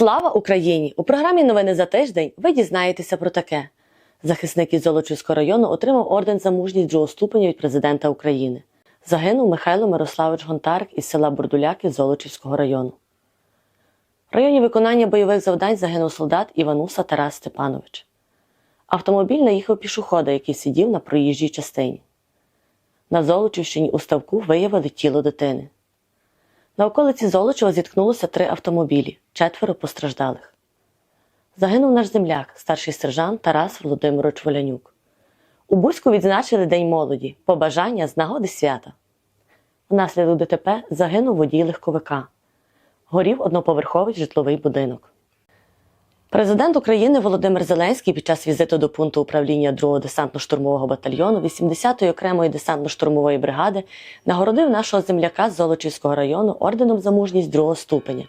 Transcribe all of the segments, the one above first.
Слава Україні! У програмі Новини за тиждень ви дізнаєтеся про таке. Захисник із Золочівського району отримав орден за мужність другого ступеня від президента України. Загинув Михайло Мирославович Гонтарик із села Бурдуляки Золочівського району. В районі виконання бойових завдань загинув солдат Івануса Тарас Степанович. Автомобіль наїхав пішохода, який сидів на проїжджій частині. На Золочівщині у ставку виявили тіло дитини. На околиці Золочева зіткнулося три автомобілі, четверо постраждалих. Загинув наш земляк, старший сержант Тарас Володимирович Волянюк. У Бузьку відзначили День молоді, побажання з нагоди свята. Внаслідок ДТП загинув водій легковика. Горів одноповерховий житловий будинок. Президент України Володимир Зеленський під час візиту до пункту управління 2-го десантно-штурмового батальйону 80-ї окремої десантно-штурмової бригади нагородив нашого земляка з Золочівського району орденом за мужність другого ступеня.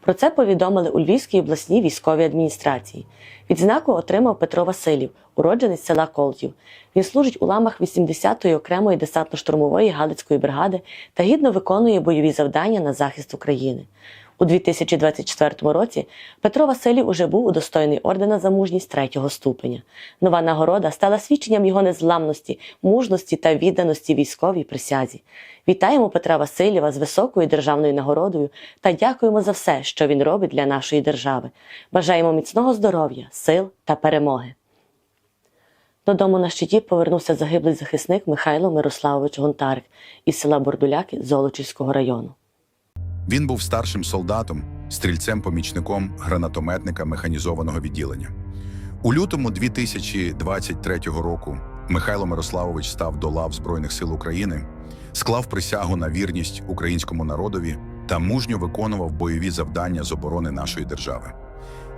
Про це повідомили у Львівській обласній військовій адміністрації. Відзнаку отримав Петро Василів, уродженець села Колтів. Він служить у ламах 80-ї окремої десантно-штурмової Галицької бригади та гідно виконує бойові завдання на захист України. У 2024 році Петро Василів уже був удостоєний ордена за мужність третього ступеня. Нова нагорода стала свідченням його незламності, мужності та відданості військовій присязі. Вітаємо Петра Васильєва з високою державною нагородою та дякуємо за все, що він робить для нашої держави. Бажаємо міцного здоров'я, сил та перемоги. Додому на щиті повернувся загиблий захисник Михайло Мирославович Гонтарик із села Бордуляки Золочівського району. Він був старшим солдатом, стрільцем-помічником гранатометника механізованого відділення. У лютому 2023 року Михайло Мирославович став до лав Збройних сил України, склав присягу на вірність українському народові та мужньо виконував бойові завдання з оборони нашої держави.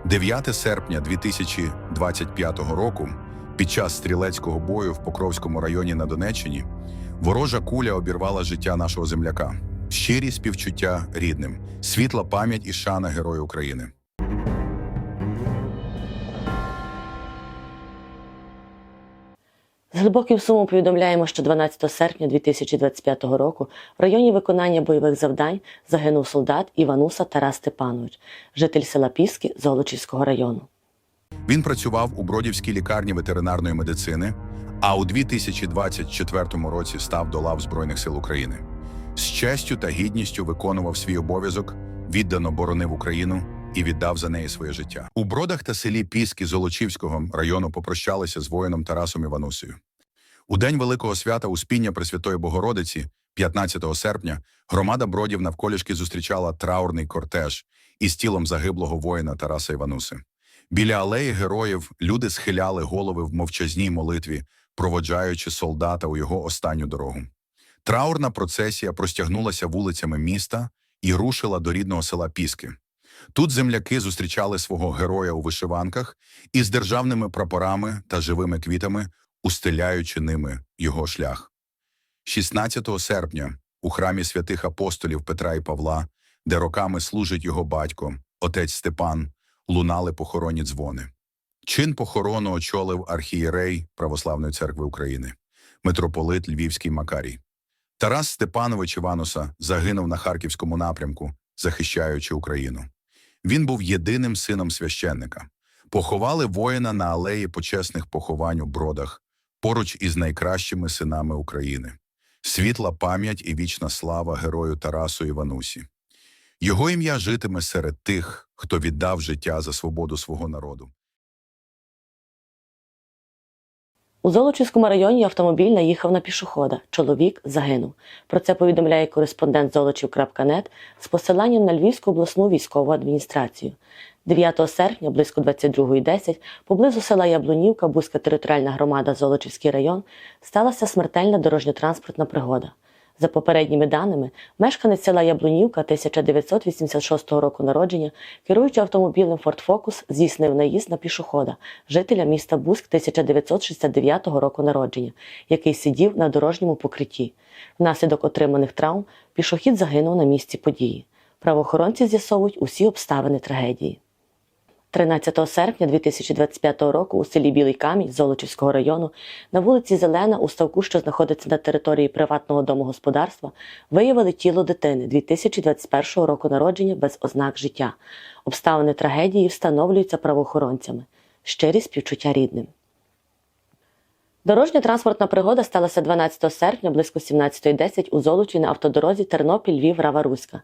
9 серпня 2025 року, під час стрілецького бою в Покровському районі на Донеччині, ворожа куля обірвала життя нашого земляка. Щирі співчуття рідним, світла пам'ять і шана Герою України. З глибоким сумом повідомляємо, що 12 серпня 2025 року в районі виконання бойових завдань загинув солдат Івануса Тарас Степанович, житель села Піски Золочівського району. Він працював у Бродівській лікарні ветеринарної медицини, а у 2024 році став до лав Збройних сил України. З честю та гідністю виконував свій обов'язок, віддано боронив Україну і віддав за неї своє життя. У Бродах та селі Піски Золочівського району попрощалися з воїном Тарасом Іванусею. У день Великого свята Успіння Пресвятої Богородиці, 15 серпня, громада бродів навколішки зустрічала траурний кортеж із тілом загиблого воїна Тараса Івануси. Біля алеї героїв люди схиляли голови в мовчазній молитві, проводжаючи солдата у його останню дорогу. Траурна процесія простягнулася вулицями міста і рушила до рідного села Піски. Тут земляки зустрічали свого героя у вишиванках із державними прапорами та живими квітами, устеляючи ними його шлях. 16 серпня у храмі святих апостолів Петра і Павла, де роками служить його батько, отець Степан, лунали похоронні дзвони. Чин похорону очолив архієрей Православної церкви України, митрополит Львівський Макарій. Тарас Степанович Івануса загинув на харківському напрямку, захищаючи Україну. Він був єдиним сином священника. Поховали воїна на алеї почесних поховань у бродах, поруч із найкращими синами України. Світла пам'ять і вічна слава герою Тарасу Іванусі. Його ім'я житиме серед тих, хто віддав життя за свободу свого народу. У Золочівському районі автомобіль наїхав на пішохода. Чоловік загинув. Про це повідомляє кореспондент Золочів.нет з посиланням на Львівську обласну військову адміністрацію. 9 серпня близько 22.10 поблизу села Яблунівка, Бузька територіальна громада Золочівський район, сталася смертельна дорожньо-транспортна пригода. За попередніми даними, мешканець села Яблунівка 1986 року народження, керуючи автомобілем Ford Focus, здійснив наїзд на пішохода, жителя міста Бузьк 1969 року народження, який сидів на дорожньому покритті. Внаслідок отриманих травм пішохід загинув на місці події. Правоохоронці з'ясовують усі обставини трагедії. 13 серпня 2025 року у селі Білий Камінь Золочівського району на вулиці Зелена у ставку, що знаходиться на території приватного домогосподарства, виявили тіло дитини 2021 року народження без ознак життя. Обставини трагедії встановлюються правоохоронцями. Щирі співчуття рідним. Дорожньо-транспортна пригода сталася 12 серпня близько 17.10 у Золочі на автодорозі Тернопіль Львів Рава Руська.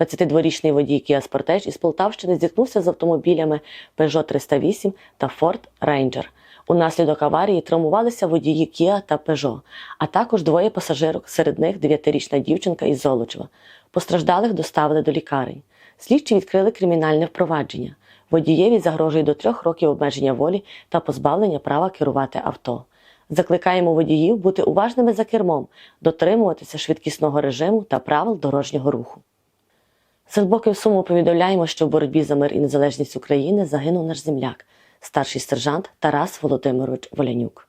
22-річний водій Kia Sportage із Полтавщини зіткнувся з автомобілями Peugeot 308 та Ford Ranger. Унаслідок аварії травмувалися водії Kia та Peugeot, а також двоє пасажирок, серед них 9-річна дівчинка із Золочева. Постраждалих доставили до лікарень. Слідчі відкрили кримінальне впровадження. Водієві загрожує до трьох років обмеження волі та позбавлення права керувати авто. Закликаємо водіїв бути уважними за кермом, дотримуватися швидкісного режиму та правил дорожнього руху. З глибоким сумом повідомляємо, що в боротьбі за мир і незалежність України загинув наш земляк, старший сержант Тарас Володимирович Волянюк.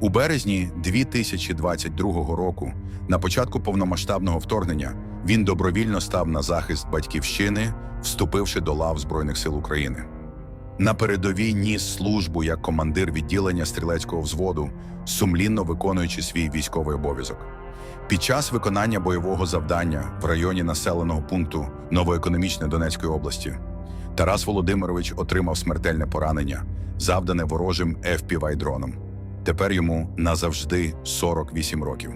У березні 2022 року, на початку повномасштабного вторгнення, він добровільно став на захист батьківщини, вступивши до лав Збройних сил України. На передовій ніс службу як командир відділення стрілецького взводу, сумлінно виконуючи свій військовий обов'язок. Під час виконання бойового завдання в районі населеного пункту Новоекономічної Донецької області Тарас Володимирович отримав смертельне поранення, завдане ворожим FPV-дроном. Тепер йому назавжди 48 років.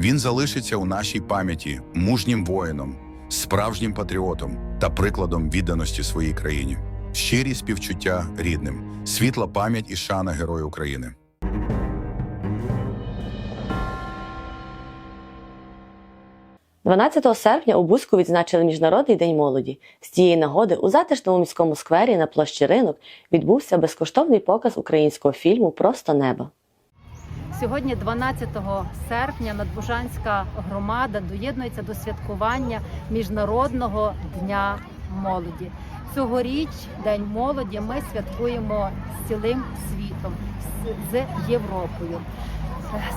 Він залишиться у нашій пам'яті мужнім воїном, справжнім патріотом та прикладом відданості своїй країні. Щирі співчуття рідним, світла пам'ять і шана Герою України. – 12 серпня у Бузьку відзначили Міжнародний день молоді. З цієї нагоди у затишному міському сквері на площі ринок відбувся безкоштовний показ українського фільму Просто небо. Сьогодні, 12 серпня, Надбужанська громада доєднується до святкування Міжнародного дня молоді. Цьогоріч День молоді ми святкуємо з цілим світом, з- Європою.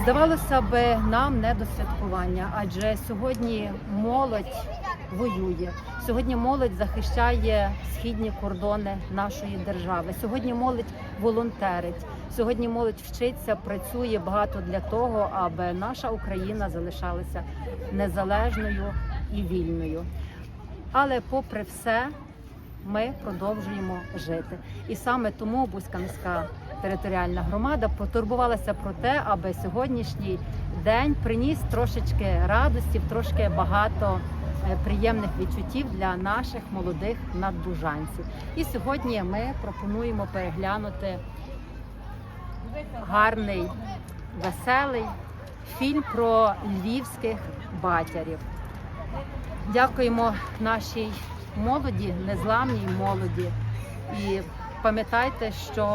Здавалося б, нам не до святкування, адже сьогодні молодь воює. Сьогодні молодь захищає східні кордони нашої держави. Сьогодні молодь волонтерить. Сьогодні молодь вчиться, працює багато для того, аби наша Україна залишалася незалежною і вільною. Але, попри все, ми продовжуємо жити. І саме тому Бузька територіальна громада потурбувалася про те, аби сьогоднішній день приніс трошечки радості, трошки багато е, приємних відчуттів для наших молодих надбужанців. І сьогодні ми пропонуємо переглянути гарний, веселий фільм про львівських батярів. Дякуємо нашій молоді, незламній молоді. І пам'ятайте, що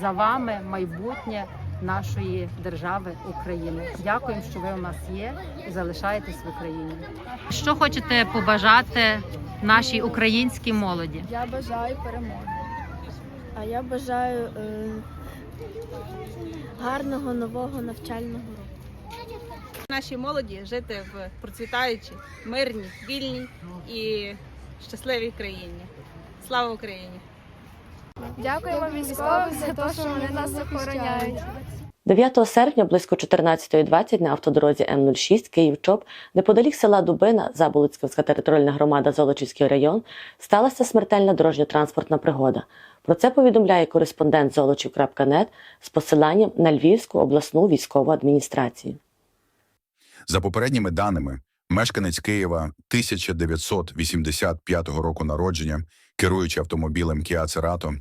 за вами майбутнє нашої держави України. Дякуємо, що ви у нас є і залишаєтесь в Україні. Що хочете побажати нашій українській молоді? Я бажаю перемоги. А я бажаю е, гарного нового навчального року. Нашій молоді жити в процвітаючій, мирній, вільній і щасливій країні. Слава Україні! Дякуємо військовим за те, що вони нас захороняють. 9 серпня близько 14.20 на автодорозі М06 Київ-Чоп, неподалік села Дубина, Заболоцька територіальна громада Золочівський район, сталася смертельна дорожньо-транспортна пригода. Про це повідомляє кореспондент Золочів.нет з посиланням на Львівську обласну військову адміністрацію. За попередніми даними, мешканець Києва 1985 року народження, керуючи автомобілем Kia Cerato,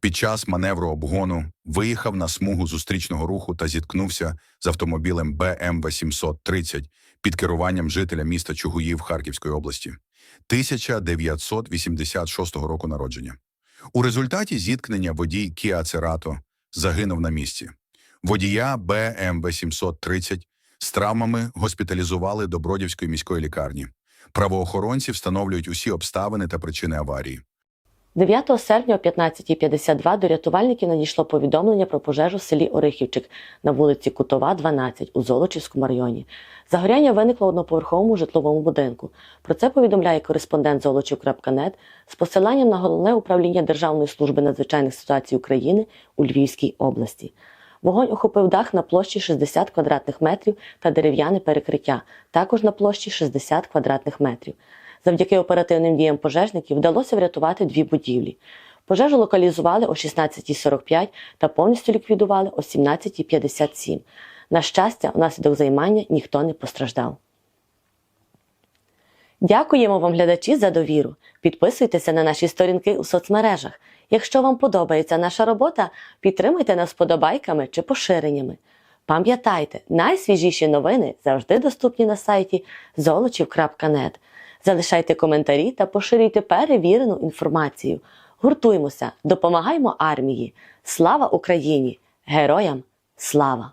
під час маневру обгону виїхав на смугу зустрічного руху та зіткнувся з автомобілем BMW 730 під керуванням жителя міста Чугуїв Харківської області 1986 року народження. У результаті зіткнення водій Kia Cerato загинув на місці. Водія BMW 730 з травмами госпіталізували до Бродівської міської лікарні. Правоохоронці встановлюють усі обставини та причини аварії. 9 серпня о 15.52 до рятувальників надійшло повідомлення про пожежу в селі Орихівчик на вулиці Кутова, 12 у Золочівському районі. Загоряння виникло в одноповерховому житловому будинку. Про це повідомляє кореспондент Золочів.нет з посиланням на головне управління Державної служби надзвичайних ситуацій України у Львівській області. Вогонь охопив дах на площі 60 квадратних метрів та дерев'яне перекриття, також на площі 60 квадратних метрів. Завдяки оперативним діям пожежників вдалося врятувати дві будівлі. Пожежу локалізували о 16.45 та повністю ліквідували о 17.57. На щастя, внаслідок займання ніхто не постраждав. Дякуємо вам, глядачі, за довіру. Підписуйтеся на наші сторінки у соцмережах. Якщо вам подобається наша робота, підтримуйте нас подобайками чи поширеннями. Пам'ятайте, найсвіжіші новини завжди доступні на сайті золочів.нет. Залишайте коментарі та поширюйте перевірену інформацію. Гуртуймося, допомагаймо армії. Слава Україні! Героям слава!